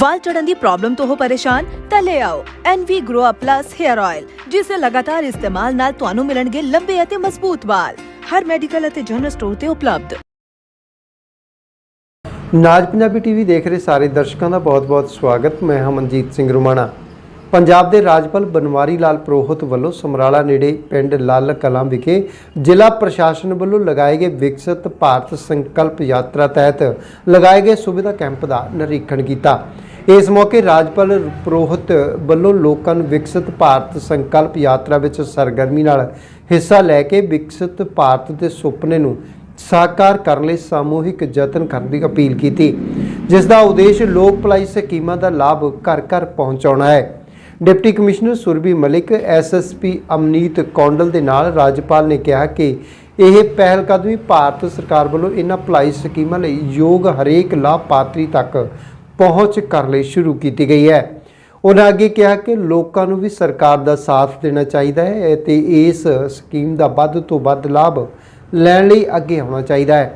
ਵਾਲ ਚੜਨ ਦੀ ਪ੍ਰੋਬਲਮ ਤੋਂ ਹੋ ਪਰੇਸ਼ਾਨ, ਤਾਂ ਲੈ ਆਓ NV Grow Up Plus Hair Oil ਜਿਸ ਦੇ ਲਗਾਤਾਰ ਇਸਤੇਮਾਲ ਨਾਲ ਤੁਹਾਨੂੰ ਮਿਲਣਗੇ ਲੰਬੇ ਅਤੇ ਮਜ਼ਬੂਤ ਵਾਲ। ਹਰ ਮੈਡੀਕਲ ਅਤੇ ਜਨਰਲ ਸਟੋਰ ਤੇ ਉਪਲਬਧ। ਨਾਜ ਪੰਜਾਬੀ ਟੀਵੀ ਦੇਖ ਰਹੇ ਸਾਰੇ ਦਰਸ਼ਕਾਂ ਦਾ ਬਹੁਤ-ਬਹੁਤ ਸਵਾਗਤ। ਮੈਂ ਹਾਂ ਸਿੰਘ ਰੁਮਾਣਾ। ਪੰਜਾਬ ਦੇ ਰਾਜਪਾਲ ਬਨਵਾਰੀ ਲਾਲ ਪ੍ਰੋਹਤ ਵੱਲੋਂ ਸਮਰਾਲਾ ਨੇੜੇ ਪਿੰਡ ਲਾਲ ਕਲਾਂ ਵਿਖੇ ਜ਼ਿਲ੍ਹਾ ਪ੍ਰਸ਼ਾਸਨ ਵੱਲੋਂ ਲਗਾਏ ਗਏ ਵਿਕਸਿਤ ਭਾਰਤ ਸੰਕਲਪ ਯਾਤਰਾ ਤਹਿਤ ਲਗਾਏ ਗਏ ਸੁਵਿਧਾ ਕੈਂਪ ਦਾ ਨਿਰੀਖਣ ਕੀਤਾ। ਇਸ ਮੌਕੇ ਰਾਜਪਾਲ ਪ੍ਰੋਹਿਤ ਵੱਲੋਂ ਲੋਕਾਂ ਨੂੰ ਵਿਕਸਿਤ ਭਾਰਤ ਸੰਕਲਪ ਯਾਤਰਾ ਵਿੱਚ ਸਰਗਰਮੀ ਨਾਲ ਹਿੱਸਾ ਲੈ ਕੇ ਵਿਕਸਿਤ ਭਾਰਤ ਦੇ ਸੁਪਨੇ ਨੂੰ ਸਾਕਾਰ ਕਰਨ ਲਈ ਸਮੂਹਿਕ ਯਤਨ ਕਰਨ ਦੀ ਅਪੀਲ ਕੀਤੀ, ਜਿਸ ਦਾ ਉਦੇਸ਼ ਲੋਕ ਭਲਾਈ ਸਕੀਮਾਂ ਦਾ ਲਾਭ ਘਰ ਘਰ ਪਹੁੰਚਾਉਣਾ ਹੈ। Deputy commissioner Surbhi Malik SSP Amneet Kondal ਦੇ ਨਾਲ ਰਾਜਪਾਲ ਨੇ ਕਿਹਾ ਕਿ ਇਹ ਪਹਿਲ ਕਦਮੀ ਭਾਰਤ ਸਰਕਾਰ ਵੱਲੋਂ ਇਹਨਾਂ ਭਲਾਈ ਸਕੀਮਾਂ ਲਈ ਯੋਗ ਹਰੇਕ ਲਾਭਪਾਤਰੀ ਤੱਕ ਪਹੁੰਚ ਕਰਨ ਲਈ ਸ਼ੁਰੂ ਕੀਤੀ ਗਈ ਹੈ। ਉਹਨਾਂ ਅੱਗੇ ਕਿਹਾ ਕਿ ਲੋਕਾਂ ਨੂੰ ਵੀ ਸਰਕਾਰ ਦਾ ਸਾਥ ਦੇਣਾ ਚਾਹੀਦਾ ਹੈ ਅਤੇ ਇਸ ਸਕੀਮ ਦਾ ਵੱਧ ਤੋਂ ਵੱਧ ਲਾਭ ਲੈਣ ਲਈ ਅੱਗੇ ਆਉਣਾ ਚਾਹੀਦਾ ਹੈ।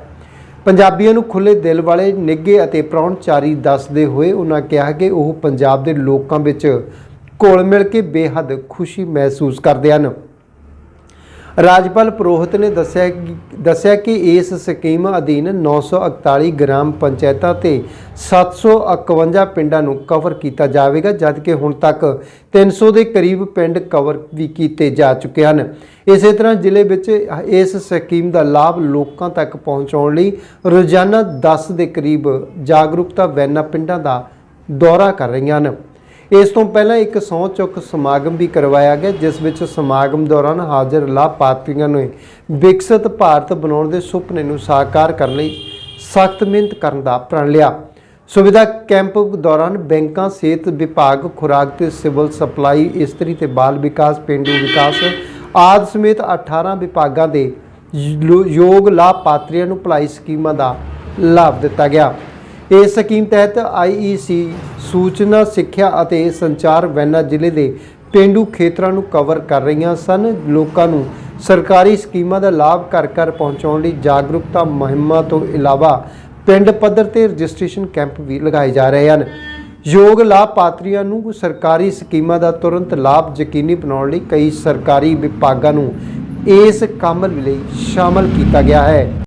ਪੰਜਾਬੀਆਂ ਨੂੰ ਖੁੱਲੇ ਦਿਲ ਵਾਲੇ ਨਿੱਘੇ ਅਤੇ ਪ੍ਰਾਹੁਣਚਾਰੀ ਦੱਸਦੇ ਹੋਏ ਉਹਨਾਂ ਕਿਹਾ ਕਿ ਉਹ ਪੰਜਾਬ ਦੇ ਲੋਕਾਂ ਵਿੱਚ ਘੁਲ ਮਿਲ ਕੇ ਬੇਹੱਦ ਖੁਸ਼ੀ ਮਹਿਸੂਸ ਕਰਦੇ ਹਨ। ਰਾਜਪਾਲ ਪ੍ਰੋਹਿਤ ਨੇ ਦੱਸਿਆ ਦੱਸਿਆ ਕਿ ਇਸ ਸਕੀਮ ਅਧੀਨ 941 ਗ੍ਰਾਮ ਪੰਚਾਇਤਾਂ ਤੇ 751 ਪਿੰਡਾਂ ਨੂੰ ਕਵਰ ਕੀਤਾ ਜਾਵੇਗਾ ਜਦਕਿ ਹੁਣ ਤੱਕ 300 ਦੇ ਕਰੀਬ ਪਿੰਡ ਕਵਰ ਵੀ ਕੀਤੇ ਜਾ ਚੁੱਕੇ ਹਨ। ਇਸੇ ਤਰ੍ਹਾਂ ਜ਼ਿਲ੍ਹੇ ਵਿੱਚ ਇਸ ਸਕੀਮ ਦਾ ਲਾਭ ਲੋਕਾਂ ਤੱਕ ਪਹੁੰਚਾਉਣ ਲਈ ਰੋਜ਼ਾਨਾ 10 ਦੇ ਕਰੀਬ ਜਾਗਰੂਕਤਾ ਵੈਨਾਂ ਪਿੰਡਾਂ ਦਾ ਦੌਰਾ ਕਰ ਰਹੀਆਂ ਹਨ। ਇਸ ਤੋਂ ਪਹਿਲਾਂ ਇੱਕ ਸਹੁੰ ਚੁੱਕ ਸਮਾਗਮ ਵੀ ਕਰਵਾਇਆ ਗਿਆ, ਜਿਸ ਵਿੱਚ ਸਮਾਗਮ ਦੌਰਾਨ ਹਾਜ਼ਰ ਲਾਭਪਾਤਰੀਆਂ ਨੇ ਵਿਕਸਿਤ ਭਾਰਤ ਬਣਾਉਣ ਦੇ ਸੁਪਨੇ ਨੂੰ ਸਾਕਾਰ ਕਰਨ ਲਈ ਸਖਤ ਮਿਹਨਤ ਕਰਨ ਦਾ ਪ੍ਰਣ ਲਿਆ। ਸੁਵਿਧਾ ਕੈਂਪ ਦੌਰਾਨ ਬੈਂਕਾਂ, ਸਿਹਤ ਵਿਭਾਗ, ਖੁਰਾਕ ਤੇ ਸਿਵਲ ਸਪਲਾਈ, ਇਸਤਰੀ ਤੇ ਬਾਲ ਵਿਕਾਸ, ਪਿੰਡੂ ਵਿਕਾਸ ਆਦਿ ਸਮੇਤ 18 ਵਿਭਾਗਾਂ ਦੇ ਯੋਗ ਲਾਭਪਾਤਰੀਆਂ ਨੂੰ ਭਲਾਈ ਸਕੀਮਾਂ ਦਾ ਲਾਭ ਦਿੱਤਾ ਗਿਆ। ਇਸ ਸਕੀਮ ਤਹਿਤ ਆਈਈਸੀ ਸੂਚਨਾ, ਸਿੱਖਿਆ ਅਤੇ ਸੰਚਾਰ ਵੈਨਾ ਜ਼ਿਲ੍ਹੇ ਦੇ ਪਿੰਡੂ ਖੇਤਰਾਂ ਨੂੰ ਕਵਰ ਕਰ ਰਹੀਆਂ ਸਨ। ਲੋਕਾਂ ਨੂੰ ਸਰਕਾਰੀ ਸਕੀਮਾਂ ਦਾ ਲਾਭ ਘਰ ਘਰ ਪਹੁੰਚਾਉਣ ਲਈ ਜਾਗਰੂਕਤਾ ਮੁਹਿੰਮਾਂ ਤੋਂ ਇਲਾਵਾ ਪਿੰਡ ਪੱਧਰ ਤੇ ਰਜਿਸਟ੍ਰੇਸ਼ਨ ਕੈਂਪ ਵੀ ਲਗਾਏ ਜਾ ਰਹੇ ਹਨ। ਯੋਗ ਲਾਭਪਾਤਰੀਆਂ ਨੂੰ ਸਰਕਾਰੀ ਸਕੀਮਾਂ ਦਾ ਤੁਰੰਤ ਲਾਭ ਯਕੀਨੀ ਬਣਾਉਣ ਲਈ ਕਈ ਸਰਕਾਰੀ ਵਿਭਾਗਾਂ ਨੂੰ ਇਸ ਕੰਮ ਲਈ ਸ਼ਾਮਲ ਕੀਤਾ ਗਿਆ ਹੈ।